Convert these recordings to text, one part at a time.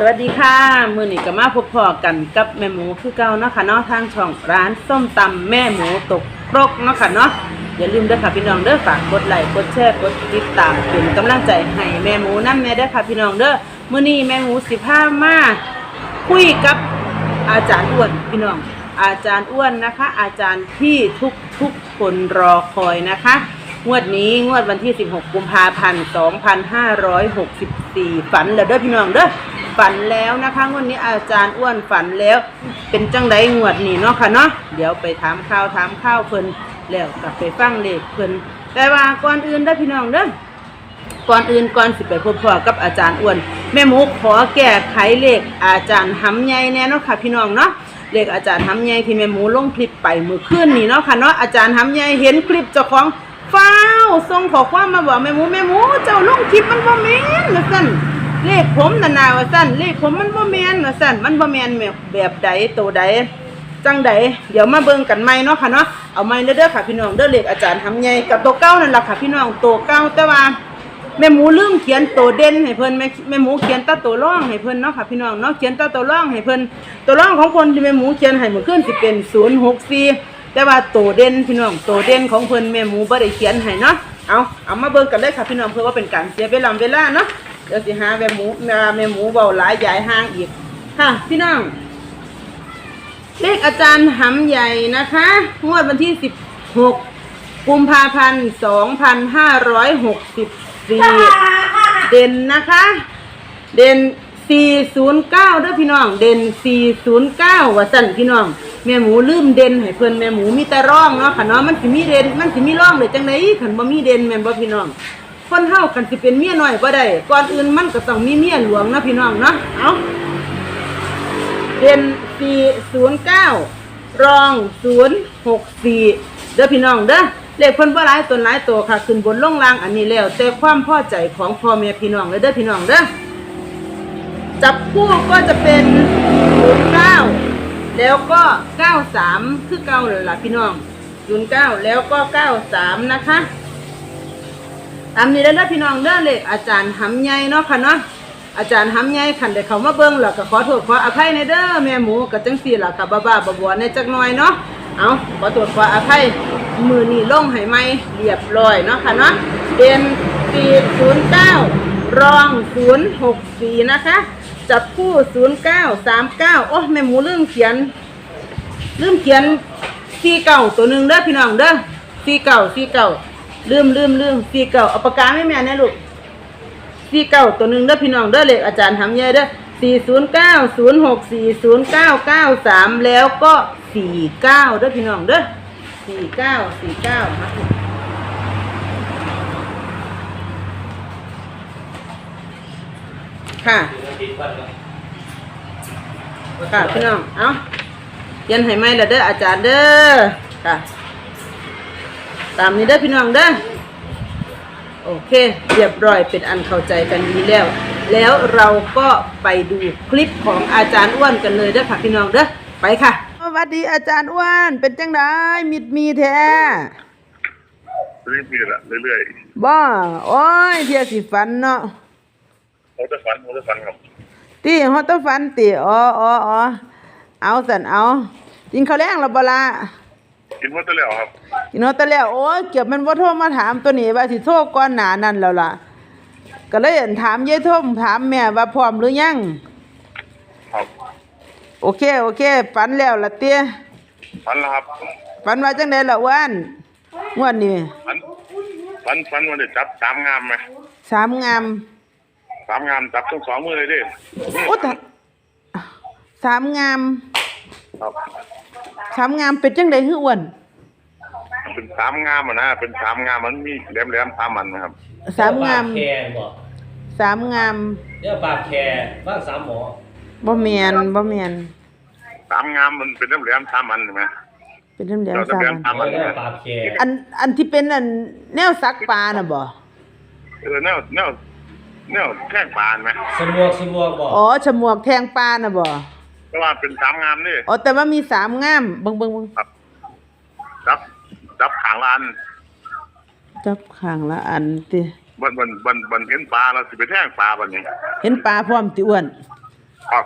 สวัสดีค่ะ มือนี้ก็มาพบพอกันกับแม่หมูคือเก่าเนาะค่ะเนาะทางช่องร้านส้มตำแม่หมูตกปรกเนาะค่ะเนาะอย่าลืมเด้อค่ะพี่น้องเด้อฝากกดไลค์กดแชร์กดติดตามเป็นกำลังใจให้แม่หมูนั่นแม่เด้อค่ะพี่น้องเด้อมือนี้แม่หมูสิพามาคุยกับอาจารย์อ้วนพี่น้อง อาจารย์อ้วนนะคะ อาจารย์ที่ทุกทุกคนรอคอยนะคะงวดนี้งวดวันที่ 16 กุมภาพันธ์ 2564 ฝันแล้วเด้อพี่น้องเด้อ ฝันแล้วนะคะงวดนี้อาจารย์อ้วนฝันแล้ว เป็นจังไดงวดนี้เนาะค่ะเนาะเดี๋ยวไปถามข่าวถามข้าวเพิ่นแล้วกลับไปฟังเลขเพิ่นแต่ว่าก่อนอื่นเด้พี่น้องเด้อก่อนอื่นก่อนสิไปพบพ่อกับอาจารย์อ้วน แม่หมูขอแก้ไขเลขอาจารย์หำใหญ่แน่เนาะค่ะพี่น้องเนาะเลขอาจารย์หำใหญ่ที่แม่หมูลงคลิปไปมือขึ้นนี่เนาะค่ะเนาะอาจารย์หำใหญ่เห็นคลิปเจ้าของฟ้าวส่งขอความมาบอกแม่หมูแม่หมูเจ้าลงคลิปมันบ่แม่นว่าซั่น เลขผมน่ะนาว่าซั่นเลขผมมันบ่แมนว่าซั่นมันบ่แมนแบบแบบใดตัวใดจังใดเดี๋ยวมาเบิ่งกันใหม่เนาะค่ะเนาะเอาใหม่เด้อๆค่ะพี่น้องเด้อเลขอาจารย์ทำใหญ่กับตัวเก้านั่นแหละค่ะพี่น้องตัวเก้าแต่ว่าแม่หมูลืมเขียนตัวเด่นให้เพิ่นแม่แม่หมูเขียนตาตัวร่องให้เพิ่นเนาะค่ะพี่น้องเนาะเขียนตาตัวร่องให้เพิ่นตัวร่องของคนที่แม่หมูเขียนให้เมื่อคืนสิเป็น064แต่ว่าตัวเด่นพี่น้องตัวเด่นของเพิ่นแม่หมูบ่ได้เขียนให้เนาะเอาเอามาเบิ่งกันเลยค่ะพี่น้องเพื่อว่าเป็นการเสียเวลาเวลาเนาะ เดี๋ยวสิหาแม่หมูแม่หมูเว้าหลายยายห่างอีก ค่ะ พี่น้อง เลขอาจารย์หำใหญ่นะคะ งวดวันที่16กุมภาพันธ์2564เด่นนะคะ เด่น409เก้าด้อพี่น้อง เด่น409ว่าสั่นพี่น้องแม่หมูลืมเด่นให้เพิ่นแม่หมูมีแต่ร่องเนาะค่ะเนาะมันสิมีเด่นมันสิมีร่องเลยจังไดคันบ่มีเด่นแม่นบ่พี่น้อง คนเฮาคันสิเป็นเมียน้อยบ่ได้ก่อนอื่นมันก็ต้องมีเมียหลวงนะพี่น้องเนาะเอ้าเด่น409รอง064เด้อพี่น้องเด้อเลขเพิ่นบ่หลายตนหลายตัวค่ะขึ้นบนล่องล่างอันนี้แล้ว แต่ความพอใจของพ่อแม่พี่น้องเลยเด้อพี่น้องเด้อจับคู่ก็จะเป็น09แล้วก็93คือเก่าเลยล่ะพี่น้อง09แล้วก็93นะคะ ตามนี้แล้วเด้อพี่น้องเด้อเลขอาจารย์หำใหญ่เนาะค่ะเนาะอาจารย์หำใหญ่ขันได้เขามาเบิ่งแล้วก็ขอโทษขออภัยในเด้อแม่หมูกับจังซี่ล่ะค่ะบ้าๆบ่ๆในจักหน่อยเนาะเอาขอโทษขออภัยมือนี้ลงให้ไหมเรียบร้อยเนาะค่ะเนาะเด่น409รอง064นะคะ จับคู่0939โอ้แม่หมูลืมเขียนลืมเขียนสี่เก่าตัวหนึ่งเด้อพี่น้องเด้อสี่เก่าสี่เก่า ลืมลืมลืมสี่เก่าเอาปากกาไม่แม่เนี่ยลูกสี่เก่าตัวหนึ่งเด้อพี่น้องเด้อเลขอาจารย์ทำเยอะเด้อสี่ศูนย์เก้าศูนย์หกสี่ศูนย์เก้าเก้าสามแล้วก็สี่เก้าเด้อพี่น้องเด้อสี่เก้าสี่เก้ามาค่ะค่ะพี่น้อง เอาเยันให้ไหมล่ะเด้ออาจารย์เด้อค่ะ ตามนี้เด้อพี่น้องเด้อโอเค เรียบร้อยเป็นอันเข้าใจกันดีแล้ว แล้วเราก็ไปดูคลิปของอาจารย์อ้วนกันเลยเด้อค่ะพี่น้องเด้อไปค่ะสวัสดีอาจารย์อ้วนเป็นจังไดมิดมีแท้เรื่อยๆละเรื่อยบ่โอ้ยเที่ยสิฝันเนาะๆเขาจะฟันเขาจะฟันครับตีฮอตฟันตีอ๋ออ๋ออ๋อเอาสันเอากินข้าวแรงแล้วบ่ละ กินหมดไปแล้วครับกินฮอตแล้วโอ้ยเกือบมันบ่โทรมาถามตัวนี้ว่าสิโทรก่อนหน้านั้นแล้วล่ะ ก็เลยอั่นถามยายท่มถามแม่ว่าพร้อมหรือยังครับโอเคโอเคฝันแล้วล่ะเตี้ยฟันแล้วครับฝันว่าจังไดล่ะอ้วนงวดนี้ฟันฟันฟันวันเด็จับสามงามไหมสามงามสามงามจับทั้งสองมือเลยดิโอ้ตะสามงามครับ สามงามเป็นจังไดคืออ้วนเป็นสามงามอะนะเป็นสามงามมันมีแหลมๆสามมันนะครับสามงามปกแคร์บอกสามงามเรียกปากแคร์บ้านสามหมอบ่แม่นบ่แม่นสามงามมันเป็นแหลมๆสามมันใช่ไหม เป็นเหลี่ยมเราๆจะสามเรียนอันตามเขาเรียกปากแคร์อันอันที่เป็นอันแนวซักปลาน่ะบ่เออแนวแนวแนวแข้งปานไหมสมวกสมวกบอกอ๋อฉมวกแทงปลาน่ะบ่ แต่ว่าเป็นสามงามนี่อ๋อแต่ว่ามีสามงามเบิ่งเบิ่งเบิ่งจับจับขางลานจับข้างละอันติบันบันบันบันเห็นปลาเราสิไปแท่งปลาบันนี้เห็นปลาพร้อมติอ้วน ครับ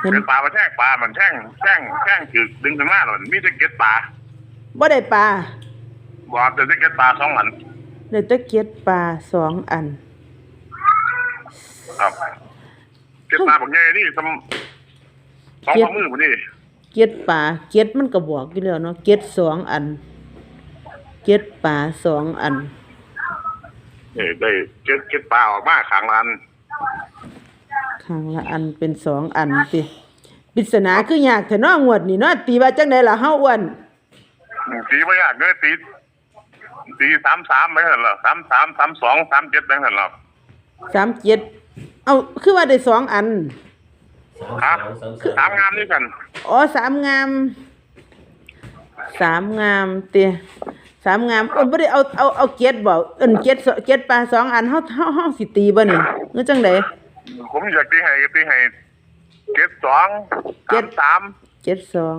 เห็น เป็นปลามาแท่งปลามันแท่งแท่งแท่งคือดึงขึ้นมาแล้วมันมีแต่เก็ดปลาบ่ได้ปลาบอกแต่เก็ดปลาสองอันได้แตะเกียดปลาสองอัน ครับเก็ดปลาแบบนี้นี่ทำ สองเก็ดฝ่ามือผมนี่เกียดปลาเกียดมันก็บอกอยู่แล้วเนาะเกียดสองอัน เกียดปลาสองอัน เออได้เก็ดเก็ดปลาออกมาขางรันข้างละอันเป็นสองอันติปริศนาคือยากแต่เนาะงวดนี่เนาะตีว่าจังไดล่ะเฮาอ้วนตีไม่ยากเนื้อตีตีสามสามไม่เห็นหรอสามสามสามสองสามเจ็ดไม่เห็นหรอสามเจ็ดเอาคือว่าได้สองอัน สามสองสามสามงามด้วยกันอ๋อสามงามสามงามเตียสามงามเอ้นบ่ได้เอาเอาเอาเกียดบ่เอิ้นเกียดสเกียดปลาสองอันเฮาเฮาเฮาสิตีบ่นี่หรือจังไดผมอยากตีให้ตีให้เจ็ดสองเจ็สามดสามเจ็ดสอง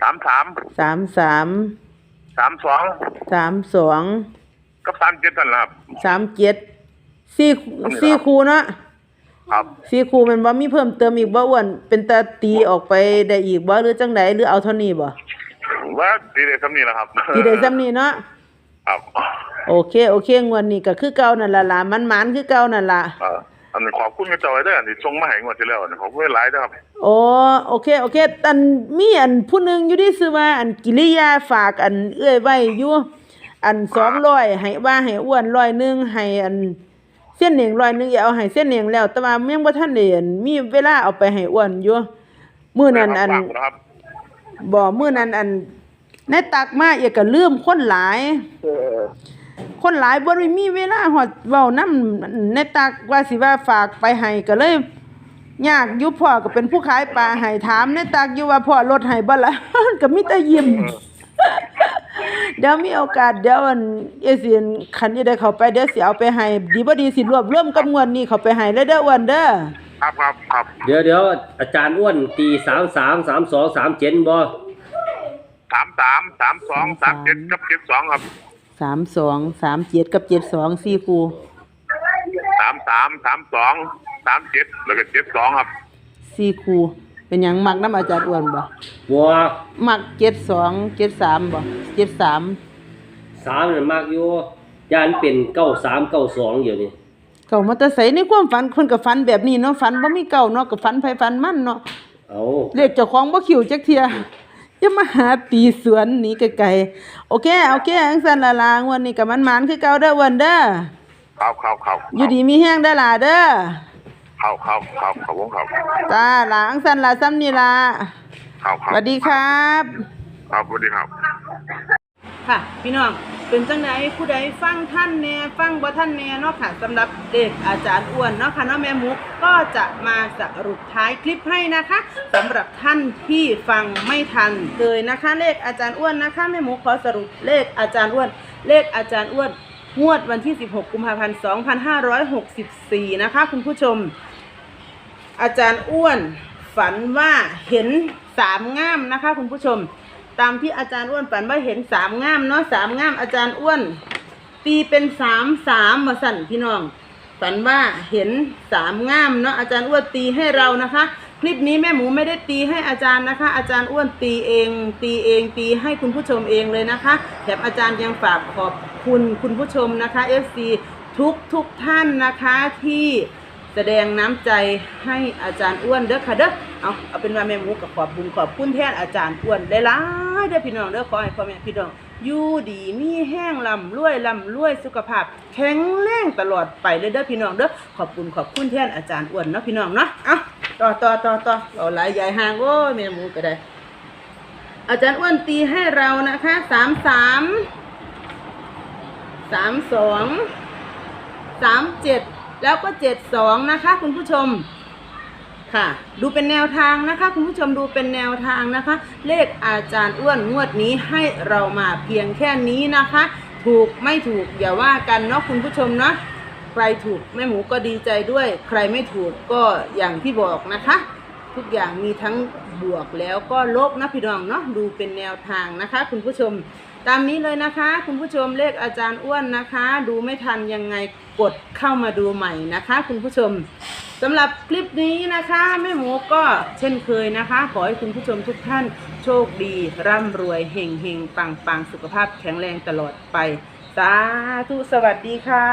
สามสามสามสามสามสองสามสองกับสามเจ็ดนั่นแหละครับสามเจ็ดสี่สี่คูเนาะ ครับสี่คูแมันบ่มีเพิ่มเติมอีกบ่อ้วน เป็นตาตีออกไปได้อีกบ่หรือจังไดหรือเอาเท่านี้บ่ว่าตีได้สำนี้แหละครับตีได้ซ้ำนี้เนาะครับโอเคโอเคงวดนี้ก็คือเก่านั่นล่ะล่ะมันหมานคือเก่านั่นล่ะเอ่ออันนี้ขอบคุณกระจอยด้วยอันนี้ส่งมาให้งวดที่แล้วอันนี้ขอบคุณหลายด้วยครับโอ้โอเคโอเคอันมีอันผู้หนึงอยู่ที่ซื้อว่าอันกิริยาฝากอันเอื้อยไว้อยู่อัน200ให้ว่าให้อ้วนร้อยหนึงให้อัน เส้นเหนียงร้อยหนึงอย่าเอาให้เส้นเหนียงแล้ว แต่ว่ายังบ่ทันได้อันมีเวลาเอาไปให้อ้วนอยู่มื้อนั้นอันฝากนะครับบ่มื้อนั้นอันในตักมาเอกก็ลืมคนหลายเออคนหลายบ่ได้มีเวลาฮอดเว้านำในตักว่าสิว่าฝากไปให้ก็เลยยากอยู่พ่อก็เป็นผู้ขายปลาให้ถามในตักอยู่ว่าพ่อลดให้บ่ล่ะก็มีแต่ยิ้ม เดี๋ยวมีโอกาสเดี๋ยวอันเอเซียนคันที่ได้เข้าไปเดี๋ยวสิเอาไปให้ดีบ่ดีสิรวบรวมกับงวดนี้เข้าไปให้เลยเด้ออ้วนเด้อครับครับครับเดี๋ยวเดี๋ยวอาจารย์อ้วนตีสามสามสามสองสามเจ็ดบ่สามสามสามสองสามเจ็ดกับเจ็ดสองครับ32 37กับ72 4คู่สามสามสามสองสามเจ็ดแล้วก็เจ็ดสองครับ4คู่ เป็นหยังมักนํอาจารย์อ้วนบ่บัวมักเจ็ดสองเจ็ดสามบ่เจ็ดสามสามน่ะมากอยู่ยานเป็นเก้าสามเก้าสองอยู่นี่เก่ามาแต่ใส่ในความฝันคนก็ฝันแบบนี้เนาะฝันบ่มีเก่าเนาะก็ฝันไผฝันมันเนาะเอาเรียกเจ้าของบ่คิวจักเที่ยอย่ามาหาตีสวนหนีไกลๆโอเคโอเคจังซั่นละลางวันนี้ก็มันๆคือเก่าเด้ออ้วันเด้อครับครับครับ อยู่ดีมีแฮงเด้อล่ะเด้อ ครับครับครับครับผมครับจ้าล่ะจังซั่นล่ะซ้ำนี่ล่ะครับคสรับวัสดีครับ ครับสวัสดีครับ ค่ะ พี่น้องเป็นจังไดผู้ใดฟังท่านแน่ฟังบ่ท่านแน่เนาะค่ะสำหรับเด็กอาจารย์อ้วนเนาะค่ะเนาะแม่มุกก็จะมาสรุปท้ายคลิปให้นะคะสำหรับท่านที่ฟังไม่ทันเลยนะคะ เลขอาจารย์อ้วนนะคะแม่มุกขอสรุปเลขอาจารย์อ้วน เลขอาจารย์อ้วนงวดวันที่ 16 กุมภาพันธ์ 2564 นะคะ คุณผู้ชม อาจารย์อ้วนฝันว่าเห็นสามง่ามนะคะคุณผู้ชม ตามที่อาจารย์อ้วนฝันว่าเห็นสามง่ามเนาะสามง่ามอาจารย์อ้วน ตีเป็นสามสามมาสั่นพี่น้อง ฝันว่าเห็นสามง่ามเนาะอาจารย์อ้วนตีให้เรานะคะ คลิปนี้แม่หมูไม่ได้ตีให้อาจารย์นะคะ อาจารย์อ้วนตีเอง ตีเองตีให้คุณผู้ชมเองเลยนะคะแถมอาจารย์ยังฝากขอบคุณคุณผู้ชมนะคะ FC ทุกทุกท่านนะคะที่ แสดงน้ำใจให้อาจารย์อ้วนเด้อค่ะเด้อเอาเอาเป็นว่าแม่หมูกับขอบบุญขอบคุณแทนอาจารย์อ้วนได้ลายๆเด้อพี่น้องเด้อขอให้พ่อแม่พี่น้องอยู่ดีมีแห้งลำรวยลำรวยสุขภาพ แข็งแรงตลอดไปเลยเด้อพี่น้องเด้อขอบคุณขอบคุณแทนอาจารย์อ้วนเนาะพี่น้องเนาะเอาต่อต่อต่อต่อเราหลายใหญ่ห่างโอ้แม่หมูก็ได้ อาจารย์อ้วนตีให้เรานะคะสามสามสามสองสามเจ็ด แล้วก็เจ็ดสองนะคะ คุณผู้ชมค่ะ ดูเป็นแนวทางนะคะ คุณผู้ชมดูเป็นแนวทางนะคะ เลขอาจารย์อ้วนงวดนี้ให้เรามาเพียงแค่นี้นะคะ ถูกไม่ถูกอย่าว่ากันเนาะคุณผู้ชมเนาะใครถูกแม่หมูก็ดีใจด้วย ใครไม่ถูกก็อย่างที่บอกนะคะ ทุกอย่างมีทั้งบวกแล้วก็ลบนะพี่น้องเนาะดูเป็นแนวทางนะคะ คุณผู้ชม ตามนี้เลยนะคะ คุณผู้ชมเลขอาจารย์อ้วนนะคะ ดูไม่ทันยังไงกดเข้ามาดูใหม่นะคะ คุณผู้ชมสำหรับคลิปนี้นะคะแม่หมูก็เช่นเคยนะคะ ขอให้คุณผู้ชมทุกท่านโชคดี ร่ำรวยเฮงเฮงปังปังสุขภาพแข็งแรงตลอดไปสาธุสวัสดีค่ะ